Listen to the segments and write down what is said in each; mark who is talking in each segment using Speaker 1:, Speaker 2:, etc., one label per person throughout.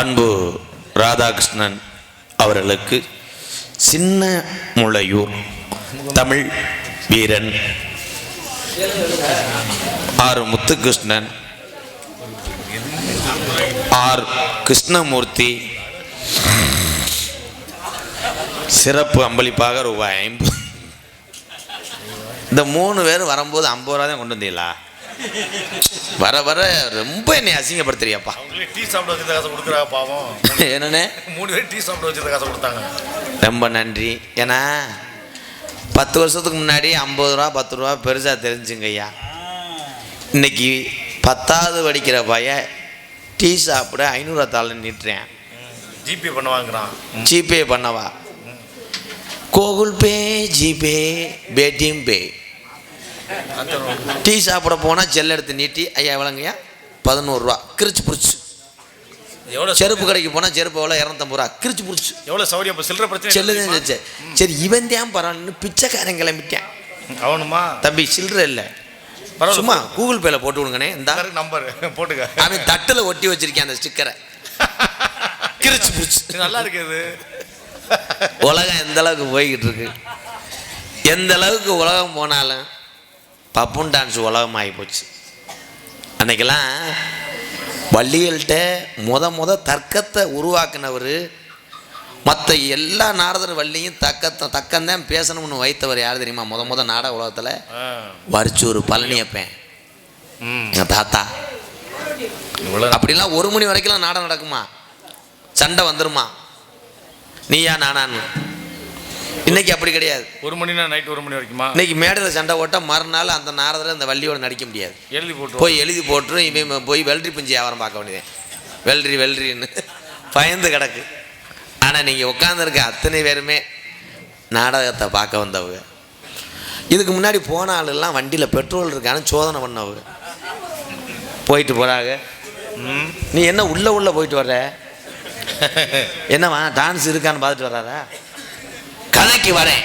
Speaker 1: அன்பு ராதாகிருஷ்ணன் அவர்களுக்கு சின்ன முளையூர் தமிழ் வீரன் ஆர் முத்துகிருஷ்ணன் ஆர் கிருஷ்ணமூர்த்தி. சிறப்பு அம்பளிப்பாக ரூபாய் ஐம்பது. இந்த மூணு பேர் வரும்போது ஐம்பது ரூபா தான் கொண்டு வந்தீங்களா? வர வர ரொம்ப என்னை அசிங்கப்படுத்துறியாப்பா.
Speaker 2: டீ சாப்பிட வச்சிருந்த காசை கொடுக்குறாங்க பாவம்.
Speaker 1: என்னண்ணே?
Speaker 2: மூணு பேர் டீ சாப்பிட வச்சிருந்த காசை கொடுத்தாங்க.
Speaker 1: ரொம்ப நன்றி. ஏன்னா பத்து வருஷத்துக்கு முன்னாடி ஐம்பது ரூபா பத்து ரூபா பெருசாக தெரிஞ்சுங்க ஐயா. இன்னைக்கு பத்தாவது படிக்கிற பையன் டீ சாப்பிட ஐநூறுவா தாள் நீட்டுறேன்
Speaker 2: ஜிபே பண்ண வாங்குறான்
Speaker 1: ஜிபே பண்ணவா? Google Pay GPay Paytm pay. Tea சாப்பிட போனால் செல் எடுத்து நீட்டி ஐயா எவ்வளோங்கய்யா பதினோருவா கிரிச்சு புடிச்சு.
Speaker 2: எவ்வளோ
Speaker 1: செருப்பு கடைக்கு போனால் செருப்பு எவ்வளோ இரநூத்தம்பது ரூபா. கிரிச்சு புடிச்சு.
Speaker 2: எவ்வளோ சௌரியம்? சில்லற பிரச்சனை
Speaker 1: செல்லுதான்? செஞ்சேன். சரி இவன் தான் பரவாயில்லன்னு பிச்சைக்காரன் கிளம்பிட்டேன்.
Speaker 2: அவனுமா?
Speaker 1: தம்பி சில்லற இல்லை.
Speaker 2: பரவாயில்ல.
Speaker 1: சும்மா கூகுள் பேல போட்டு விடுங்கண்ணே. இந்த.
Speaker 2: நம்பர். போட்டுக்க.
Speaker 1: அவன் தட்டில் ஒட்டி வச்சிருக்கேன் அந்த ஸ்டிக்கரை கிரிச்சு புடிச்சு.
Speaker 2: நல்லா இருக்கு இது.
Speaker 1: உலகம் எந்த அளவுக்கு போய்கிட்டு இருக்கு? எந்த அளவுக்கு உலகம் போனாலும் பப்புன் டான்ஸ் உலகம் ஆகி போச்சு அன்னைக்கெல்லாம் வள்ளிகள்கிட்ட முத முத தர்க்கத்தை உருவாக்குனவர் மற்ற எல்லா நாரதர் வள்ளியும் தக்கத்தை தக்கம்தான் பேசணும்னு வைத்தவர் யார் தெரியுமா? முத முத நாடக உலகத்தில்
Speaker 2: ஆ.
Speaker 1: வரிச்சூர் பழனியப்பேன் எங்கள் தாத்தா. அப்படிலாம் ஒரு மணி வரைக்கும் நாடகம் நடக்குமா? சண்டை வந்துருமா? நீயா நானான்னு. இன்னைக்கு அப்படி கிடையாது.
Speaker 2: ஒரு மணினா நைட் ஒரு மணி வரைக்குமா?
Speaker 1: இன்னைக்கு மேடையில் சண்டை போட்டால் மறுநாள் அந்த நாரதரை அந்த வள்ளியோட நடிக்க முடியாது.
Speaker 2: எழுதி போட்டு
Speaker 1: போய் எழுதி போட்டுரும் இவன் போய் வெள்ளரி பிஞ்சு வியாபாரம் பார்க்க வேண்டியது வெள்ளரி வெள்ளரின்னு. பயந்து கிடக்கு. ஆனால் நீங்கள் உட்காந்துருக்க அத்தனை பேருமே நாடகத்தை பார்க்க வந்தவங்க. இதுக்கு முன்னாடி போன ஆளெல்லாம் வண்டியில் பெட்ரோல் இருக்கான்னு சோதனை பண்ணவங்க. போயிட்டு போகிறாங்க நீ என்ன உள்ள உள்ள போயிட்டு வர்ற? என்னவா டான்ஸ் இருக்கான்னு பார்த்துட்டு வர்றாரா? கதைக்கு வரேன்.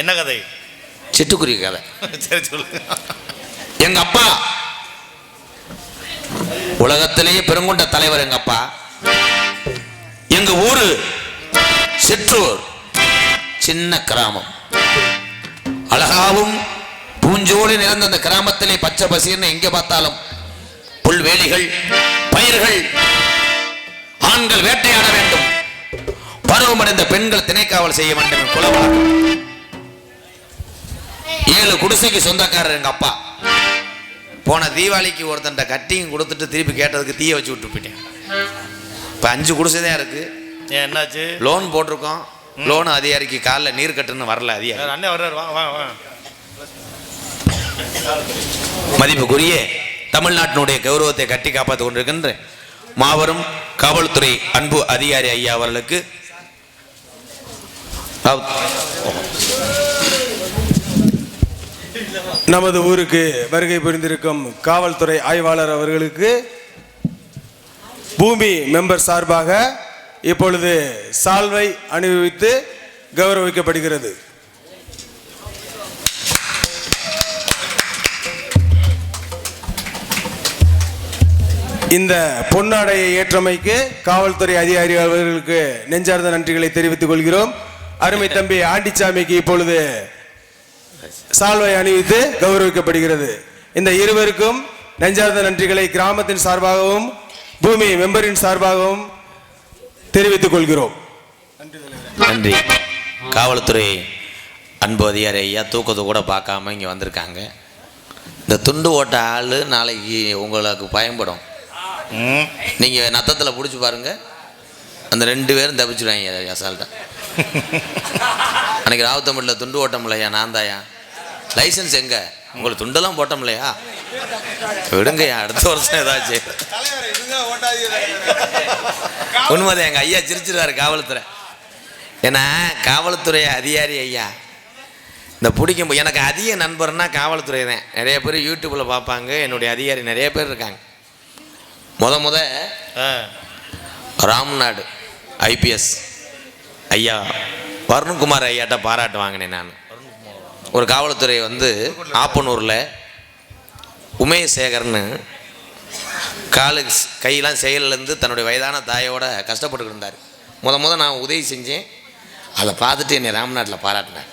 Speaker 2: என்ன கதை?
Speaker 1: சிட்டுக்குருவி கதை.
Speaker 2: சரி சொல்லுங்க
Speaker 1: எங்க அப்பா உலகத்திலேயே பெருங்கொண்ட தலைவர் எங்க அப்பா. எங்க ஊரு சிற்றூர் சின்ன கிராமம். அழகாவும் பூஞ்சோடு நிறைந்த அந்த கிராமத்திலே பச்சை பசீர்னு எங்க பார்த்தாலும் புல்வேலிகள் பயிர்கள் ஆண்கள் வேட்டையாட வேண்டும். பருவமடைந்த பெண்கள் திணைக்காவல் செய்ய வேண்டும் குலவழக்கம் ஏழு குடிசைக்கு சொந்தக்காரர் எங்க அப்பா. போன தீபாவளிக்கு ஒருத்தன்ட்ட கட்டிங் கொடுத்துட்டு திருப்பி கேட்டதுக்கு தீய வச்சு விட்டு போயிட்டேன். இப்போ அஞ்சு குடிசை தான் இருக்கு.
Speaker 2: என்னாச்சு?
Speaker 1: லோன் போட்டிருக்கோம். லோன் அதிகாரிக்கு காலில் நீர் கட்டுன்னு வரல அதிகாரி.
Speaker 2: அண்ணன் வர்றாரு
Speaker 1: மதிப்புக்குரிய தமிழ்நாட்டினுடைய கௌரவத்தை கட்டி காப்பாற்றிக் கொண்டிருக்கின்ற மாபெரும் காவல்துறை அன்பு அதிகாரி ஐயா அவர்களுக்கு
Speaker 3: நமது ஊருக்கு வருகை புரிந்திருக்கும் காவல்துறை ஆய்வாளர் அவர்களுக்கு பூமி மெம்பர் சார்பாக இப்பொழுது சால்வை அணிவித்து கௌரவிக்கப்படுகிறது. இந்த பொன்னாடையை ஏற்றமைக்கு காவல்துறை அதிகாரி அவர்களுக்கு நெஞ்சார்ந்த நன்றிகளை தெரிவித்துக் கொள்கிறோம். அருமை தம்பி ஆண்டிச்சாமிக்கு இப்பொழுது சால்வை அணிவித்து கௌரவிக்கப்படுகிறது. இந்த இருவருக்கும் நெஞ்சார்ந்த நன்றிகளை கிராமத்தின் சார்பாகவும் பூமி மெம்பரின் சார்பாகவும் தெரிவித்துக் கொள்கிறோம்.
Speaker 1: நன்றி காவல்துறை அன்பு அதிகாரி ஐயா தூக்கத்தை கூட பார்க்காம இங்கே வந்திருக்காங்க. இந்த துண்டு ஓட்ட ஆள் நாளைக்கு உங்களுக்கு பயன்படும். நீங்கள் நத்தத்தில் பிடிச்சி பாருங்க. அந்த ரெண்டு பேரும் தப்பிச்சுடுவாங்க அசால்ட்டா. அன்னைக்கு ராவுத்தமிழில் துண்டு ஓட்டமில்லையா நான் தாயா லைசன்ஸ் எங்க? உங்களுக்கு துண்டெல்லாம் போட்டோம்லையா விடுங்கய்யா அடுத்த வருஷம் ஏதாச்சும் உண்மைதான் எங்கள் ஐயா சிரிச்சிருவாரு காவல்துறை. ஏன்னா காவல்துறை அதிகாரி ஐயா. இந்த பிடிக்கும் எனக்கு அதிக நண்பர்னா காவல்துறை தான். நிறைய பேர் யூடியூப்பில் பார்ப்பாங்க. என்னுடைய அதிகாரி நிறைய பேர் இருக்காங்க. முத முத ராம்நாடு ஐபிஎஸ் ஐயா வருண்குமார் ஐயாட்ட பாராட்டு வாங்கினேன் நான். ஒரு காவல்துறை வந்து ஆப்பனூரில் உமேஷ் சேகர்னு காலுக்கு ஸ்- கையெல்லாம் செயலிலேருந்து தன்னுடைய வயதான தாயோட கஷ்டப்பட்டு இருந்தார். முத முத நான் உதவி செஞ்சேன். அதை பார்த்துட்டு என்னை ராம்நாட்டில் பாராட்டினார்.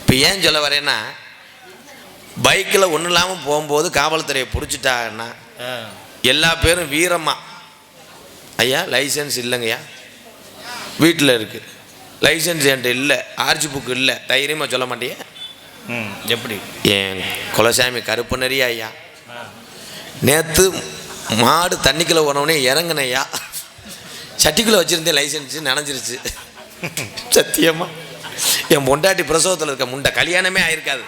Speaker 1: இப்போ ஏன் சொல்ல வரேன்னா பைக்கில் ஒன்றும் இல்லாமல் போகும்போது காவல்துறையை பிடிச்சிட்டாங்கன்னா. எல்லா பேரும் வீரமா ஐயா லைசன்ஸ் இல்லைங்கய்யா. வீட்டில் இருக்குது லைசன்ஸ் என்கிட்ட இல்லை. ஆர்ஜி புக்கு இல்லை. தைரியமாக சொல்ல மாட்டியே?
Speaker 2: ம். எப்படி?
Speaker 1: என் குலசாமி கருப்பு நிறைய ஐயா? நேற்று மாடு தண்ணிக்குள்ளே போனவொடனே இறங்குனையா சட்டிக்குள்ளே வச்சுருந்தேன் லைசன்ஸு நனைஞ்சிருச்சு. சத்தியமா? என் பொண்டாட்டி பிரசவத்தில் இருக்க முண்டை கல்யாணமே ஆயிருக்காது.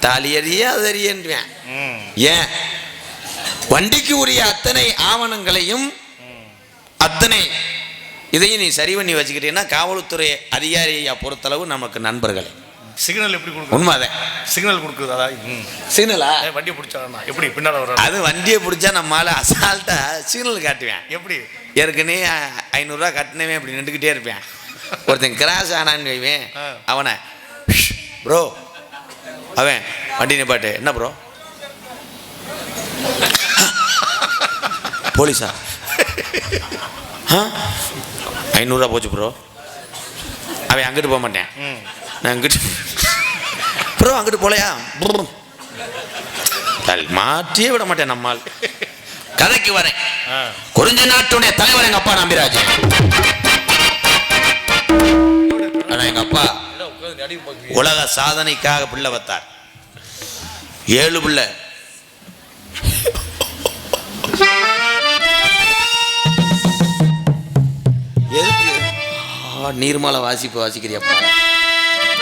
Speaker 1: தாலி எறிய அது எறியன்றுவேன்
Speaker 2: ம்.
Speaker 1: ஏன்? வண்டிக்கு உரிய அத்தனை ஆவணங்களையும் அத்தனை இதையும் நீ சரி பண்ணி வச்சுக்கிட்டீங்கன்னா காவல்துறை அதிகாரியை பொறுத்தளவு நமக்கு நண்பர்கள்.
Speaker 2: சிக்னல் எப்படி கொடுக்குது
Speaker 1: உண்மைதான்
Speaker 2: சிக்னல் அதான் ம்.
Speaker 1: சிக்னலா?
Speaker 2: வண்டியை பிடிச்சாண்ணா எப்படி பின்னால் வர
Speaker 1: அது வண்டியை பிடிச்சா நம்மளால அசால்ட்டா சிக்னல் காட்டுவேன்.
Speaker 2: எப்படி?
Speaker 1: ஏற்கனவே ஐநூறுரூவா கட்டினவே இப்படி நின்றுக்கிட்டே இருப்பேன். ஒருத்தன் கிராஸ் ஆனான்னு வைவேன். அவனை ப்ரோ அவன் வண்டி நிப்பாட்டு. என்ன ப்ரோ போலீஸா? ஆ? ஐநூறுரூவா போச்சு ப்ரோ அவன் அங்கிட்டு போக மாட்டேன். நான் அங்கிட்டு ப்ரோ அங்கிட்டு போலையா? மாற்றியே விட மாட்டேன் நம்மால். கதைக்கு வரேன். குறிஞ்சி நாட்டுடைய தலைவர் எங்க அப்பா நம்பிராஜ். ஆனா எங்க அப்பா. உலக சாதனைக்காக பிள்ளை வைத்தார். ஏழு பிள்ளை. ஆ, நீர்மலை வாசிப்பு வாசிக்கிறியப்பா.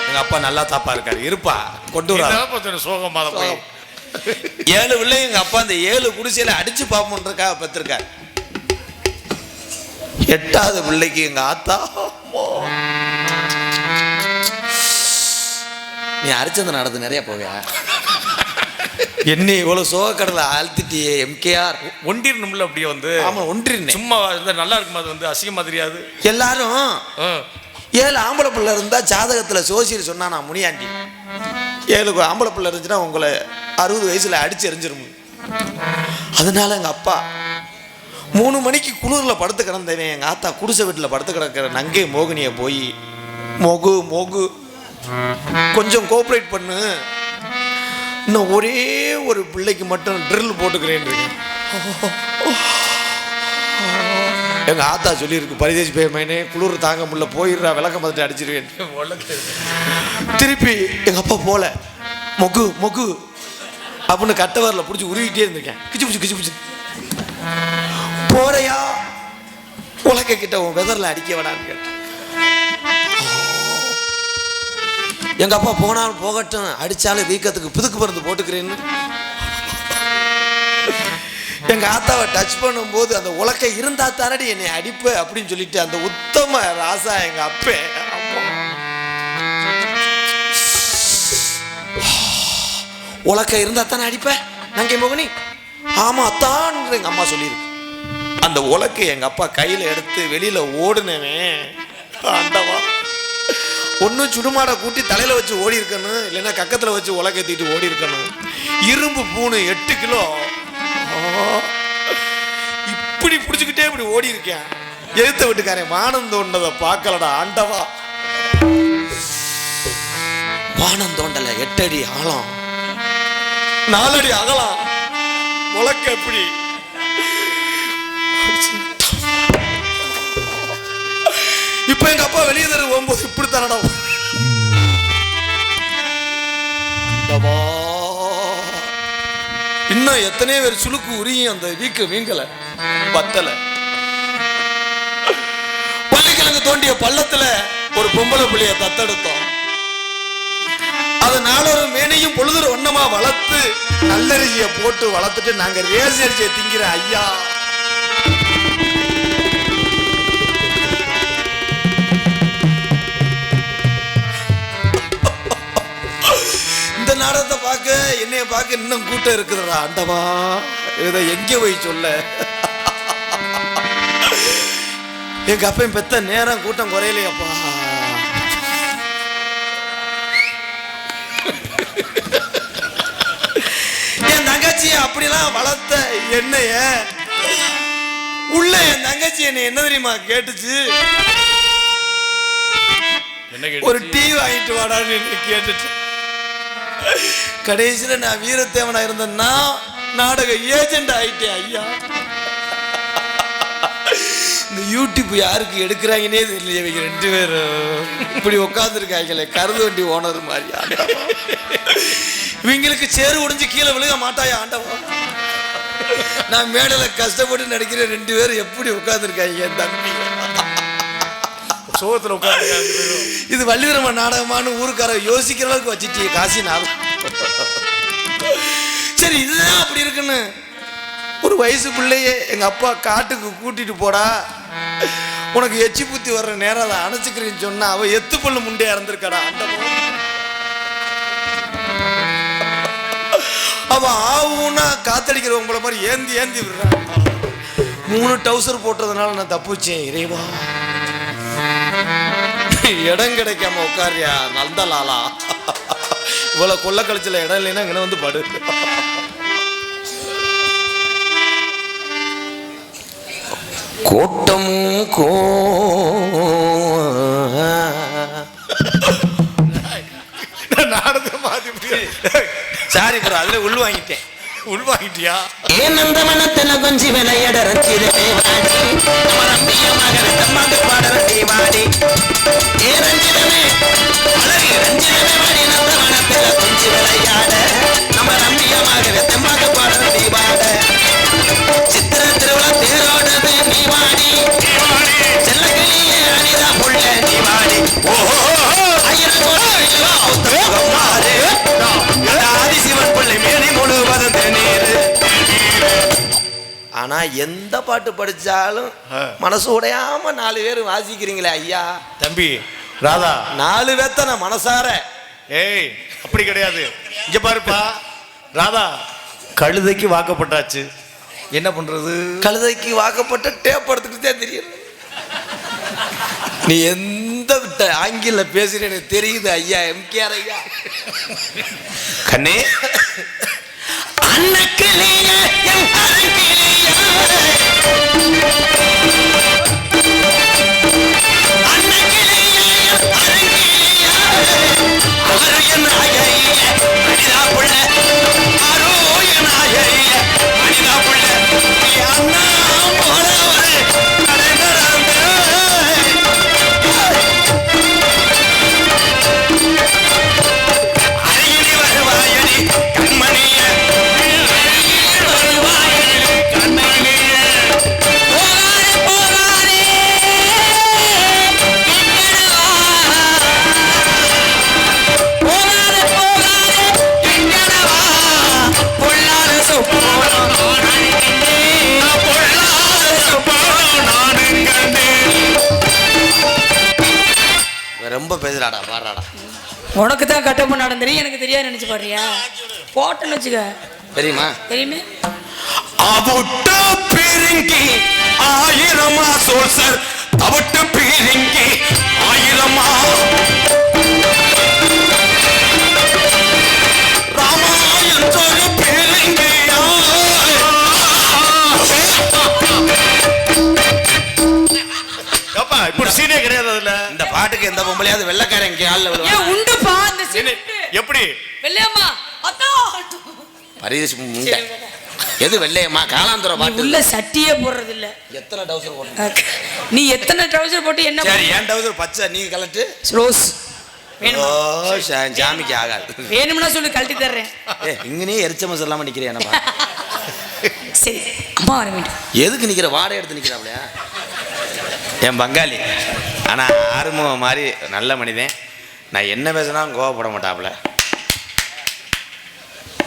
Speaker 1: எங்க அப்பா நல்லா தாப்பா இருக்காரு. இருப்பா கொண்டு வரா
Speaker 2: சோகமாக போய்?
Speaker 1: ஏழு பிள்ளை எங்க அப்பா அந்த ஏழு குடிசையில அடிச்சு பாப்போன்றக்காக பெற்றிருக்காரு எட்டாவது பிள்ளைக்கு எங்க ஆத்தா. நீ அரிச்சந்த நடந்து நிறைய போவியா? என்ன இவ்வளவு சோகக்கடலை ஆழ்த்திட்டியே எம்கேஆர்
Speaker 2: ஒண்டிரணும்ல அப்படியே வந்து.
Speaker 1: ஆமா ஒன்றிருந்தேன்
Speaker 2: சும்மா இருந்தா நல்லா இருக்குமா அது வந்து? அசிங்கமா தெரியாது
Speaker 1: எல்லாரும். ஏழு ஆம்பளை பிள்ளை இருந்தா ஜாதகத்துல சோசியர் சொன்னா நான் முனியாண்டி. ஏழு ஆம்பளை பிள்ளை இருந்துச்சுன்னா உங்களை அறுபது வயசுல அடிச்சு எரிஞ்சிரும். அதனால எங்க அப்பா மூணு மணிக்கு குளிரில் படுத்து கிடந்தவன் எங்கள் ஆத்தா குடிசை வீட்டில் படுத்து கிடக்கிற நங்கை மோகினியை போய் மொகு மொகு கொஞ்சம் கோஆப்ரேட் பண்ணு. இன்னும் ஒரே ஒரு பிள்ளைக்கு மட்டும் ட்ரில் போட்டுக்கிறேன் எங்கள் ஆத்தா சொல்லியிருக்கு பரிதேசி பேமைனே குளிர் தாங்க முடியல போயிடுறா விளக்க மதத்தை அடிச்சிருவேன். திருப்பி எங்கள் அப்பா போல மொகு மொகு அப்படின்னு கட்டவரில் பிடிச்சி உருவிட்டே இருந்திருக்கேன். கிச்சு பிடிச்சி கிச்சு பிடிச்சி போறையா உலக கிட்ட உன் வெதரில் அடிக்க வேணான்னு கேட்டேன். எங்கள் அப்பா போனாலும் போகட்டும் அடித்தாலும் வீக்கத்துக்கு புதுக்கு மருந்து போட்டுக்கிறேன்னு. எங்கள் ஆத்தாவை டச் பண்ணும்போது அந்த உலக்கை இருந்தா தானடி என்னை அடிப்பு அப்படின்னு சொல்லிட்டு அந்த உத்தம ராசா எங்கள் அப்பே. உலக்கை இருந்தா தானே அடிப்பேன் நங்கை மோகினி? ஆமா தான் எங்க அம்மா சொல்லியிருக்கு. அந்த உலக்கை எங்க அப்பா கையில எடுத்து வெளியில ஓடுனவன் ஆண்டவா. ஒன்றும் சுடுமாடை கூட்டி தலையில் வச்சு ஓடி இருக்கணும் இல்லைன்னா கக்கத்தில் வச்சு உலகத்திட்டு ஓடி இருக்கணும் இரும்பு பூணு எட்டு கிலோ. இப்படி பிடிச்சிக்கிட்டே இப்படி ஓடி இருக்கேன் எழுத்த வீட்டுக்காரன் வானம் தோண்டதை பார்க்கலடா ஆண்டவா. வானம் தோண்டல எட்டடி ஆழம். நாலடி அகலம். உலக்க எப்படி? இப்ப எங்க அப்பா வெளியே தர போகும்போது இப்படி தரணும் இன்னும் எத்தனை பேர் சுழுக்கு உரியும் அந்த வீக்க வீங்கல பத்தல. பள்ளிக்கிழங்கு தோண்டிய பள்ளத்துல ஒரு பொம்பளை புள்ளிய தத்தெடுத்தோம். அது நாளொரு மேனையும் பொழுதுற ஒண்ணமா வளர்த்து நல்லரிசிய போட்டு வளர்த்துட்டு நாங்க ரேஸ் அரிசியை திங்கிற ஐயா. நாடகத்தை பார்க்க என்னைய பார்க்க இன்னும் கூட்டம் இருக்குதுடா ஆண்டவா இதை எங்க போய் சொல்ல? எங்க அப்பன் பெத்த நேரம் கூட்டம் குறையலையப்பா. என் தங்கச்சியை அப்படி அப்படிலாம் வளர்த்த என்னைய உள்ள என் தங்கச்சி என்னை என்ன தெரியுமா கேட்டுச்சு? ஒரு டீ வாங்கிட்டு வாடான்னு கேட்டுச்சு. கடைசியில நான் வீரத்தேவனா இருந்தேன்னா நாடக ஏஜென்ட் ஆயிட்டேன் ஐயா. இந்த யூடியூப் யாருக்கு எடுக்கிறாங்கன்னே தெரியல இவங்க ரெண்டு பேரும். இப்படி உட்காந்துருக்காங்களே கருது வண்டி ஓனர் மாதிரி இவங்களுக்கு சேறு உடைஞ்சு கீழே விழுக மாட்டாயா ஆண்டவா? நான் மேடையில் கஷ்டப்பட்டு நடிக்கிற ரெண்டு பேரும் எப்படி உட்காந்துருக்காங்க என் தம்பி?
Speaker 2: சோகத்தில் உட்காந்து
Speaker 1: இது வள்ளிதரம நாடகமானு ஊருக்கார யோசிக்கிற அளவுக்கு வச்சுச்சு காசி நாடகம் சரி இதுதான் அப்படி இருக்குன்னு. ஒரு வயசு பிள்ளையே அப்பா காட்டுக்கு கூட்டிட்டு போடா. உனக்கு எச்சி புத்தி வர்ற நேரம் அதை அணைச்சிக்கிறேன்னு சொன்னா அவ எத்து பல்லு முண்டையா இருந்திருக்காடா அந்த அவ ஆவுன்னா காத்தடிக்கிற உங்களை மாதிரி ஏந்தி ஏந்தி விடுறான் மூணு டவுசர் போட்டதுனால நான் தப்புச்சேன் இறைவா. இடம் கிடைக்காம உட்காரியா நல்ல லாலா இவ்வளவு கொள்ள கழிச்சல இடம் இல்லைன்னா இங்கே வந்து படு. கோட்டமும் கோ
Speaker 2: நாடகம் மாத்தி
Speaker 1: சாரி ப்ரோ அதுல உள் வாங்கிட்டேன்.
Speaker 2: உள்வாங்கிட்டியா?
Speaker 4: ஏன் அந்த மனத்துல கொஞ்சி விளையாட ரஞ்சித தேவாடி நம்ம ரம்பிய மகன தம்மாக்கு பாடற தேவாடி ஏ ரஞ்சிதமே? அழகு ரஞ்சிதமே வாடி.
Speaker 1: ஆனா எந்த பாட்டு படிச்சாலும் மனசு உடையாம நாலு பேர் வாசிக்கிறீங்களே ஐயா.
Speaker 2: தம்பி ராதா.
Speaker 1: நாலு பேர்த்த நான் மனசார.
Speaker 2: ஏய் அப்படி கிடையாது. இங்க பாருப்பா. ராதா கழுதைக்கு வாக்கப்பட்டாச்சு. என்ன பண்றது?
Speaker 1: கழுதைக்கு வாக்கப்பட்ட டேப் எடுத்துக்கிட்டு தெரியும். நீ எந்த ஆங்கில பேசுற எனக்கு தெரியுது ஐயா எம்கேஆர் ஐயா.
Speaker 2: கண்ணே.
Speaker 4: அன்னக்கிளிய
Speaker 1: ரொம்ப பேசுறாடா பாடுறாடா.
Speaker 5: உனக்கு தான் கட்ட பண்ணாடம் தெரியும் எனக்கு தெரியாது நினைச்சு பாடுறியா? போட்டேன்னு வச்சுக்க.
Speaker 1: தெரியுமா?
Speaker 5: தெரியுமே?
Speaker 4: அவுட்டு பிரிங்கி ஆயிரமா சோசர் அவுட்டு பிரிங்கி ஆயிரமா.
Speaker 2: இப்படி சீனே கிடையாது அதுல.
Speaker 1: இந்த பாட்டுக்கு எந்த பொம்பளையாவது வெள்ளக்காரன் காலில் விழுவா
Speaker 5: உண்டுப்பா சீன்
Speaker 2: எப்படி?
Speaker 5: வெள்ளையம்மா அத்தா
Speaker 1: பரிதேசி முண்டை. எது வெள்ளையம்மா? காலாந்துர
Speaker 5: நீ
Speaker 1: பாட்டு.
Speaker 5: உள்ள சட்டியே போடுறது இல்ல
Speaker 1: எத்தனை டவுசர் போட்டு?
Speaker 5: நீ எத்தனை ட்ரௌசர் போட்டு என்ன
Speaker 1: சரி ஏன் டவுசர் பச்சை நீங்க கலட்டு.
Speaker 5: ரோஸ்
Speaker 1: சாமிக்கு ஆகாது.
Speaker 5: வேணும்னா சொல்லி கழட்டி தர்றேன்.
Speaker 1: இங்கனே எரிச்ச மசம் இல்லாம நிக்கிறேன் என்னப்பா?
Speaker 5: சரி அம்மா
Speaker 1: எதுக்கு நிக்கிற? வாடகை எடுத்து நிக்கிறாப்லையா என் பங்காளி. ஆனா ஆறுமுகம் மாதிரி நல்ல மனிதன். நான் என்ன பேசினாலும் கோவப்பட மாட்டாப்புல.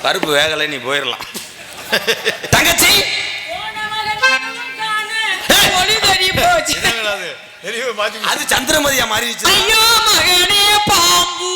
Speaker 1: பருப்பு வேகலை நீ போயிடலாம்
Speaker 4: தங்கச்சி!
Speaker 2: அது
Speaker 1: சந்திரமதியா மாறிடுச்சு.
Speaker 5: ஐயோ மகனே பாம்பு.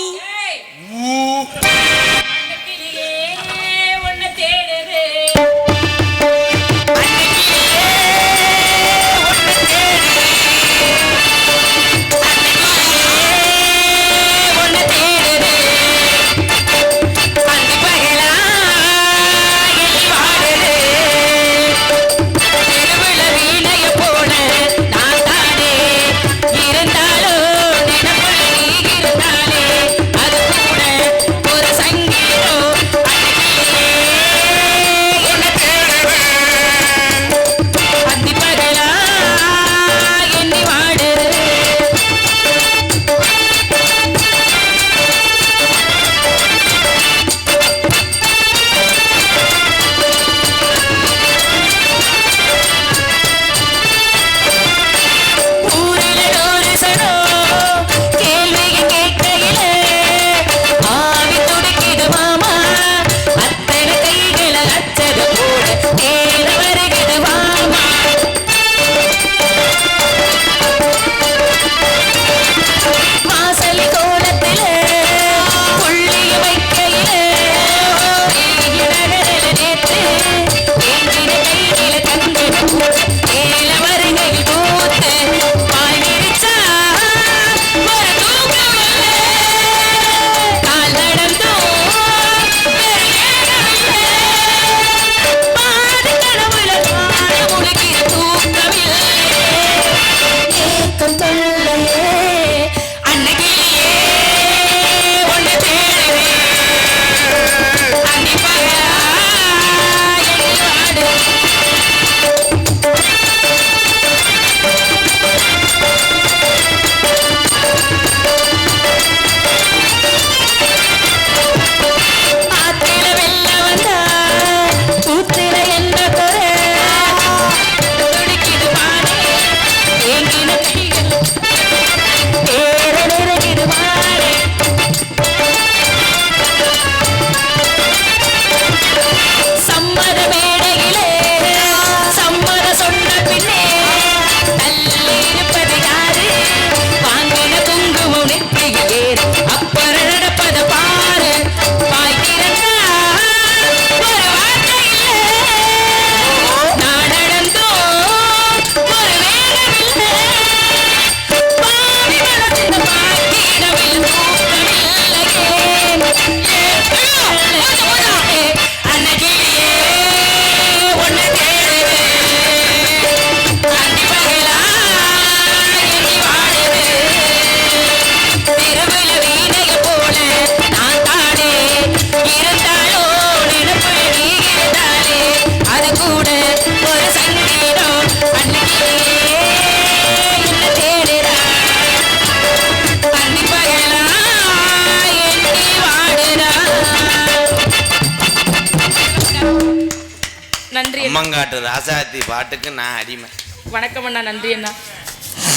Speaker 1: ராசாத்தி பாட்டுக்கு நான் அடிமை.
Speaker 5: வணக்கம் அண்ணா நன்றி அண்ணா.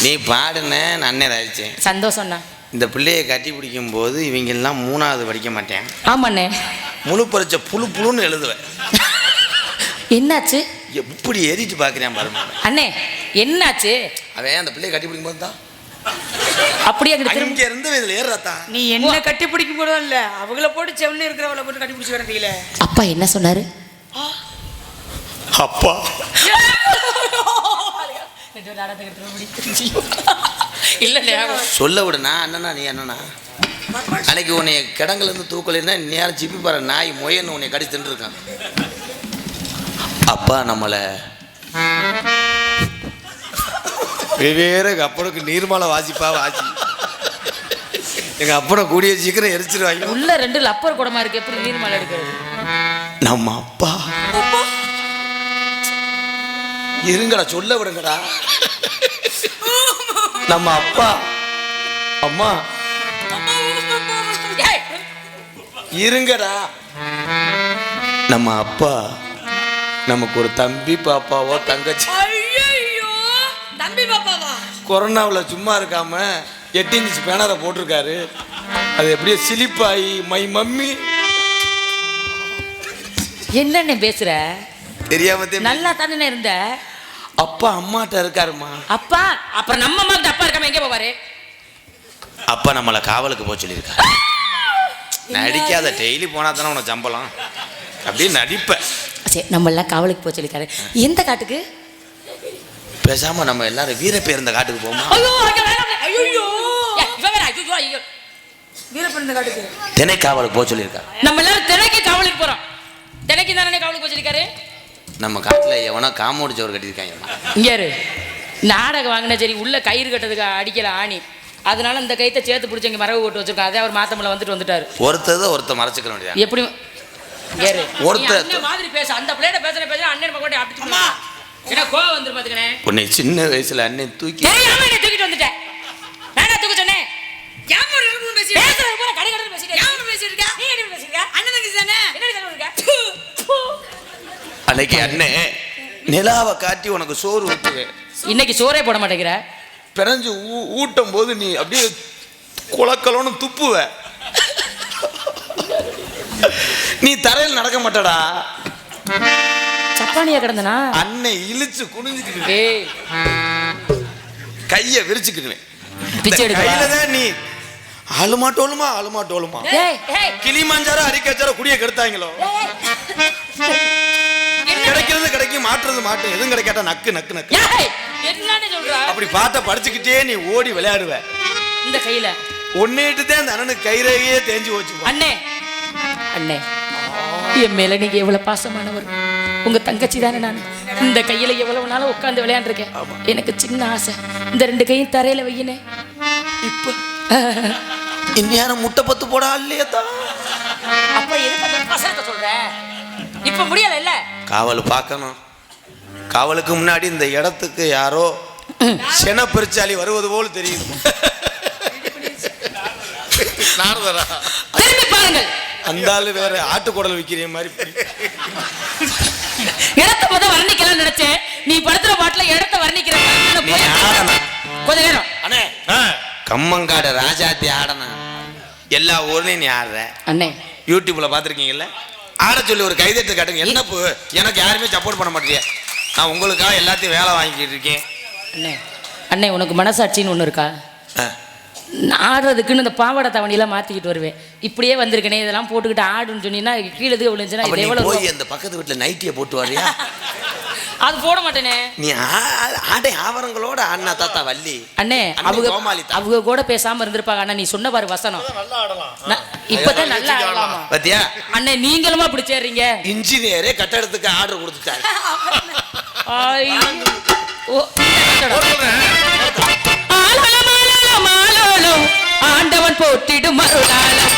Speaker 1: நீ பாடுன நான் அண்ணன் ரசிச்சேன்
Speaker 5: சந்தோஷம் அண்ணா.
Speaker 1: இந்த பிள்ளையை கட்டி பிடிக்கும் போது இவங்க எல்லாம் மூணாவது படிக்க மாட்டேன்.
Speaker 5: ஆமாண்ணே.
Speaker 1: முழு பறிச்ச புழு புழுன்னு எழுதுவேன்.
Speaker 5: என்னாச்சு?
Speaker 1: எப்படி ஏறிட்டு பார்க்குறேன் பாருமா.
Speaker 5: அண்ணே என்னாச்சு?
Speaker 1: அவன் அந்த பிள்ளையை கட்டி பிடிக்கும் போது தான்.
Speaker 5: அப்படியே
Speaker 1: இங்க இருந்து இதுல ஏறாத்தா
Speaker 5: நீ என்ன கட்டி பிடிக்க போதும் இல்ல. அவங்கள போட்டு செவனு இருக்கிறவளை போட்டு கட்டி பிடிச்சி
Speaker 6: அப்பா என்ன சொன்னாரு?
Speaker 1: அப்பா.
Speaker 5: இல்ல
Speaker 1: சொல்ல விடுனா அண்ணனா நீ அண்ணனா? அன்னைக்கு உன்னை கிடங்குல இருந்து தூக்கலைன்னா நேரம் சிப்பி பாரு நாய் மொயன்னு உன்னை கடி தின்றுருக்கான். அப்பா நம்மளை.
Speaker 3: வெவ்வேறு எங்கள் அப்பனுக்கு நீர்மலை வாசிப்பா வாசி. எங்கள் அப்பனை கூடிய சீக்கிரம் எரிச்சிருவாங்க.
Speaker 5: உள்ள ரெண்டு லப்பர் குடமா இருக்கு எப்படி நீர்மலை எடுக்கிறது?
Speaker 1: நம்ம அப்பா. இருங்கடா சொல்ல விடுங்கடா. நம்ம அப்பா அம்மா. இருங்கடா. நம்ம அப்பா நமக்கு ஒரு தம்பி பாப்பாவோ தங்கச்சி.
Speaker 5: தம்பி பாப்பாவா?
Speaker 3: கொரோனாவில் சும்மா இருக்காம எட்டு இன்ச் பேனரை போட்டிருக்காரு. அது எப்படியோ சிலிப்பாயி மை மம்மி.
Speaker 5: என்னண்ணே பேசுற?
Speaker 1: தெரியாம தெரியாம.
Speaker 5: நல்லா தானே இருந்த?
Speaker 1: அப்பா அம்மாட்ட இருக்காருமா
Speaker 5: அப்பா அப்புறம் நம்ம அம்மா அப்பா இருக்காம எங்க போவாரு?
Speaker 1: அப்பா நம்மளை காவலுக்கு போக சொல்லியிருக்கா நடிக்காத டெய்லி போனா தானே உனக்கு சம்பளம். அப்படியே நடிப்பேன்
Speaker 6: சரி நம்ம எல்லாம் காவலுக்கு போக சொல்லிருக்காரு எந்த காட்டுக்கு?
Speaker 1: பேசாம நம்ம எல்லாரும் வீர பேருந்த காட்டுக்கு போமா?
Speaker 5: ஐயோ ஐயோ வீரப்பன் காட்டுக்கு.
Speaker 1: தினை காவலுக்கு போக சொல்லியிருக்கா
Speaker 5: நம்ம எல்லாரும் தினைக்கு காவலுக்கு போறோம். தினைக்கு தானே காவலுக்கு வச்சிருக்காரு
Speaker 1: நம்ம காட்டுல எவனோ காமோடு சோறு கட்டியிருக்காங்க.
Speaker 5: இங்க நாடகம் வாங்கின சரி உள்ள கயிறு கட்டுறதுக்கு அடிக்கல ஆணி. அதனால இந்த கைத்தை சேர்த்து பிடிச்சி இங்க மரபு போட்டு வச்சிருக்கோம். அதே அவர் மாத்தமல வந்துட்டு வந்துட்டாரு.
Speaker 1: ஒருத்தர் ஒருத்தர் மறைச்சிக்க வேண்டியது
Speaker 5: எப்படி.
Speaker 1: ஒருத்தர்
Speaker 5: அண்ணன் மாதிரி பேச. அந்த பிள்ளைட பேசுற பேசுற அண்ணன் பக்கோட்டை அடிச்சு அம்மா. என்ன கோவம் வந்துரு பாத்துக்கனே
Speaker 1: உன்னை சின்ன வயசுல அண்ணன் தூக்கி
Speaker 5: என்ன தூக்கிட்டு வந்துட்டேன் நானா தூக்க சொன்னேன் பேசுறது பூரா கடை கடை பேசிட்டு நீ என்ன பேசிருக்க? என்னடி சொல்ல இருக்க? பு.
Speaker 1: அன்னைக்கு அண்ணன் நிலாவை காட்டி உனக்கு சோறு ஊற்றுவேன்
Speaker 5: இன்னைக்கு சோறே போட மாட்டேங்கிற.
Speaker 1: பிறஞ்சு ஊ- ஊட்டும் போது நீ அப்படியே குளக்கலோன்னு துப்புவ. நீ தரையில் நடக்க மாட்டடா.
Speaker 5: சப்பானியா கிடந்தனா?
Speaker 1: அண்ணன் இழுச்சு குனிஞ்சுக்கிட்டு
Speaker 5: ஏய்.
Speaker 1: கையை
Speaker 5: பிச்சை எடுக்கவா?
Speaker 1: கையில தான் நீ அழுமாட்டோலுமா அழுமாட்டோலுமா
Speaker 5: ஏய் ஏய்.
Speaker 1: கிளிமஞ்சாரோ அரிக்கச்சாரோ குடிய கெடுத்தாங்களோ? கிடைக்கிறது கிடைக்கும் மாற்றுறது மாட்டும் எதுவும் கிடைக்காட்டா நக்கு நக்கு நக்கு.
Speaker 5: ஏய் என்னன்னு சொல்ற?
Speaker 1: அப்படி பாட்டை படிச்சுக்கிட்டே நீ ஓடி விளையாடுவ.
Speaker 5: இந்த கையில.
Speaker 1: ஒன்னிட்டு தான் அந்த அண்ணனுக்கு கைரேகையே தேஞ்சு போச்சு.
Speaker 5: அண்ணே. அண்ணே என் மேல நீங்க எவ்வளவு பாசமானவர். உங்க தங்கச்சி தானே நான். இந்த கையில எவ்வளவு நாளும் உட்கார்ந்து விளையாண்டுருக்கேன். எனக்கு சின்ன ஆசை. இந்த ரெண்டு கையும் தரையில வையினே.
Speaker 1: இப்ப. இந்நேரம் முட்டை பத்து போட இல்லையா
Speaker 5: அப்ப எதுக்கு அந்த சொல்ற? இப்ப முடியல இல்ல?
Speaker 1: காவல் பார்க்கணும். காவலுக்கு முன்னாடி இந்த இடத்துக்கு யாரோ சென பெருச்சாலி வருவது போல் தெரியுது.
Speaker 3: அந்த ஆளு வேற ஆட்டுக்குடல் விற்கிற மாதிரி இப்படி.
Speaker 5: இடத்த முத வர்ணிக்கலாம் நினைச்சேன். நீ படுத்துற பாட்டுல இடத்த வர்ணிக்கிற கொஞ்ச நேரம்
Speaker 1: அண்ணே. கம்மங்காடு ராஜாத்தி ஆடணும். எல்லா ஊர்லயும் நீ ஆடுற.
Speaker 5: அண்ணே.
Speaker 1: யூடியூப்ல பார்த்துருக்கீங்கல்ல? ஆட சொல்லி ஒரு கைதட்டு காட்டுங்க. என்ன போ? எனக்கு யாருமே சப்போர்ட் பண்ண மாட்டேங்க நான் உங்களுக்காக எல்லாத்தையும் வேலை வாங்கிட்டு இருக்கேன்.
Speaker 5: அண்ணே அண்ணே உனக்கு மனசாட்சின்னு ஒன்று இருக்கா? ஆடுறதுக்குன்னு இந்த பாவாடை தவணியெல்லாம் மாற்றிக்கிட்டு வருவேன். இப்படியே வந்திருக்கனே இதெல்லாம் போட்டுக்கிட்டு ஆடுன்னு சொன்னீங்கன்னா கீழே விழுந்துச்சுன்னா எவ்வளோ
Speaker 1: போய் அந்த பக்கத்து வீட்டுல நைட்டியை போட்டு வரியா
Speaker 5: அது போட மாட்டேனே.
Speaker 1: நீ ஆ- ஆடை ஆவரங்களோட அண்ணா தாத்தா வள்ளி.
Speaker 5: அண்ணே அவங்க. அவங்க கூட பேசாம இருந்திருப்பாங்க. அண்ணா நீ சொன்ன பாரு வசனம். நான் இப்பதான் நல்லா ஆடலாமா?
Speaker 1: பாத்தியா?
Speaker 5: அண்ணே நீங்களுமா அப்படி சேர்றீங்க?
Speaker 1: இன்ஜினியரே கட்டடத்துக்கு ஆர்டர் கொடுத்துட்டாரு.
Speaker 5: ஆண்டவன் போட்டிடும் மருளாலம்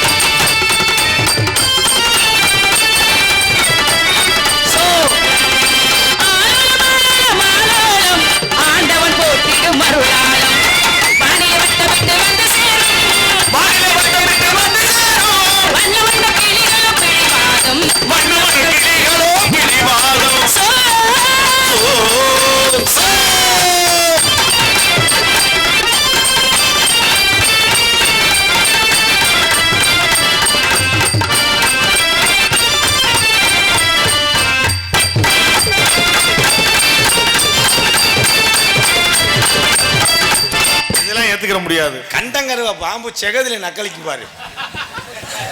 Speaker 2: ஏத்துக்கிற முடியாது.
Speaker 1: கண்டங்கருவ பாம்பு செகதில நக்களிக்கு பாரு.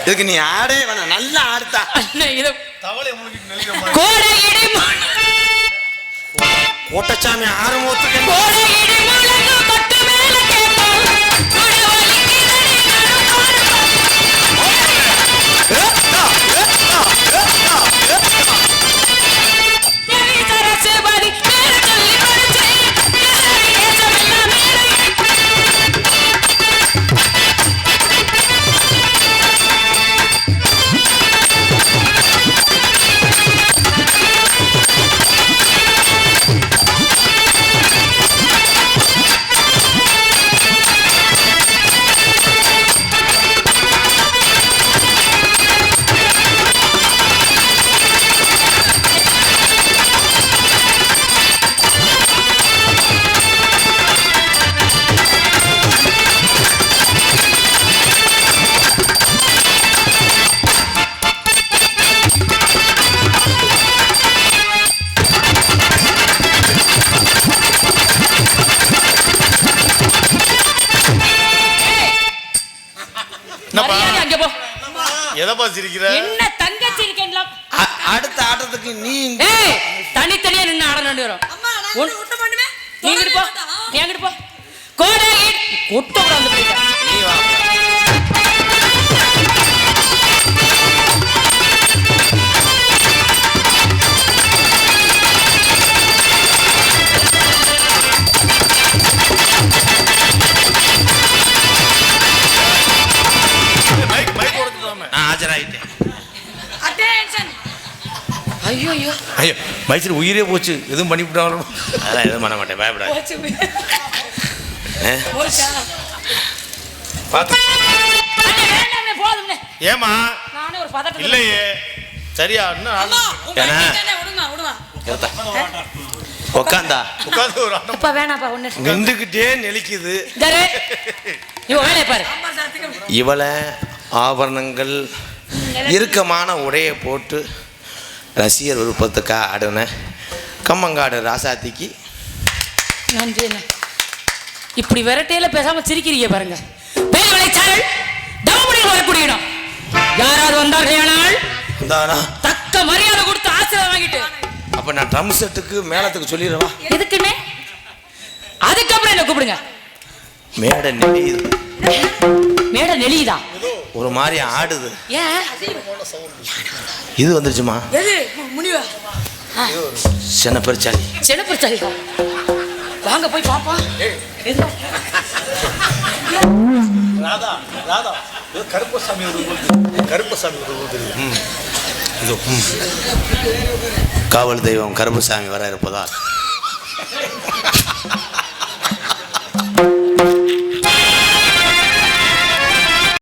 Speaker 1: இதுக்கு நீ ஆடே வேணாம் நல்லா ஆடுத்தா.
Speaker 5: அண்ணே இதை
Speaker 2: மைசூர் உயிரே போச்சு. எதுவும் பண்ணிவிட்டாலும்
Speaker 4: அதெல்லாம் எதுவும் பண்ண மாட்டேன். பயப்படாது.
Speaker 2: ஏமா
Speaker 5: நானே ஒரு பதட்டம்
Speaker 2: இல்லையே. சரியா
Speaker 4: இருத்தா. உக்காந்தா?
Speaker 2: உட்கார்ந்து ஒரு
Speaker 1: நின்றுக்கிட்டே நெளிக்குது. இவளை ஆபரணங்கள் இறுக்கமான உடையை போட்டு ரசிகர் விருப்பத்துக்காக ஆடின கம்மங்காடு ராசாத்திக்கு.
Speaker 5: நன்றி இப்படி விரட்டையில பேசாம சிரிக்கிறீங்க பாருங்க. பேர் விளைச்சாரல் தவமுடியில் வரக்கூடிய இடம் யாராவது வந்தார்கள்
Speaker 1: இந்தாடா
Speaker 5: தக்க மரியாதை கொடுத்து ஆசீர்வாதம் வாங்கிட்டு.
Speaker 1: அப்போ நான் ட்ரம் செட்டுக்கு மேளத்துக்கு சொல்லிடுவா
Speaker 5: எதுக்குண்ணே அதுக்கப்புறம் என்ன கூப்பிடுங்க?
Speaker 1: மேடை நெளியுது
Speaker 5: மேடை நெளியுதா
Speaker 1: ஒரு மாதிரி ஆடுது.
Speaker 5: ஏன்?
Speaker 1: இது வந்துருச்சுமா?
Speaker 5: எது? முடிவா
Speaker 1: சின்ன பெருச்சாலி
Speaker 5: சின்னப்பிரச்சாரி வாங்க போய் பாப்பா
Speaker 2: ராதா ராதா கருப்பசாமி கருப்பசாமி
Speaker 1: இதோ.
Speaker 4: காவல் தெய்வம் கருப்புசாமி வர இருப்பதால்.